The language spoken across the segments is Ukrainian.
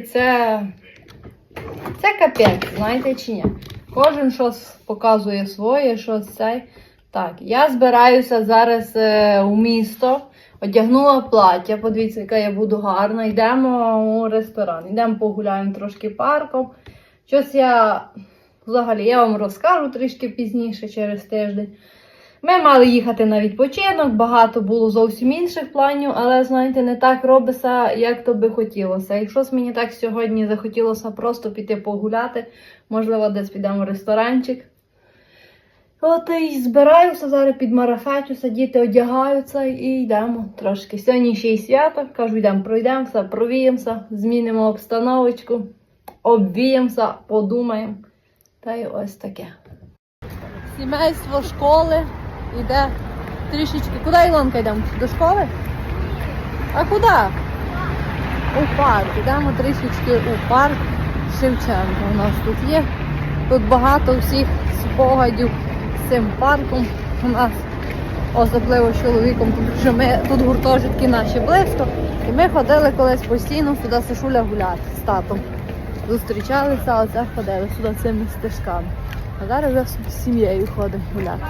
Це, це капець, знаєте чи ні? Кожен щось показує своє, щось цей. Так, я збираюся зараз е, у місто, одягнула плаття. Подивіться, яка я буду гарна. Йдемо у ресторан. Йдемо погуляємо трошки парком. Щось я взагалі я вам розкажу трішки пізніше через тиждень. Ми мали їхати на відпочинок, багато було зовсім інших планів, але знаєте, не так робиться, як то би хотілося. Якщо ж мені так сьогодні захотілося просто піти погуляти, можливо, десь підемо в ресторанчик. От і збираюся зараз під марафетюся, діти одягаються і йдемо трошки. Сьогодні ще й свято, кажу, йдемо, пройдемося, провіємося, змінимо обстановочку, обвіємося, подумаємо. Та й ось таке. Сімейство школи йде трішечки. Куди Ілонка йдемо? До школи? А куди? У парк. Йдемо трішечки у парк Шевченка. У нас тут є. Тут багато всіх спогадів з цим парком. У нас особливо з чоловіком, тому що ми тут гуртожитки наші близько. І ми ходили колись постійно сюди Сашуля гуляти з татом. Зустрічалися, а оце ходили сюди цими стежками. А зараз вже з сім'єю ходимо гуляти.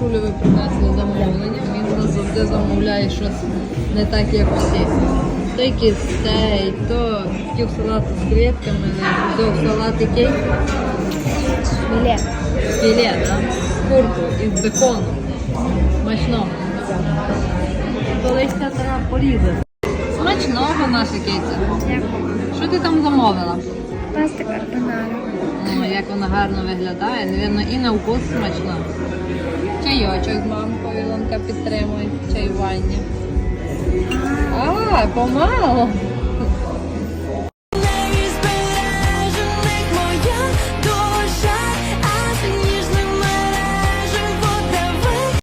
Ви принесли замовлення. Він нас завжди замовляє щось не так, як всі. То якийсь стейк, то хотів салат з креветками, то салат який Філе. філе, да? курку із бекону. Смачно. Колись треба порізати. Смачного наша. Дякую. Що ти там замовила? Паста карбонара. Ну, як вона гарно виглядає, навірно, і на вкус смачно. Чайочок з мамкою Ілонка підтримує, чаювання. А, помало.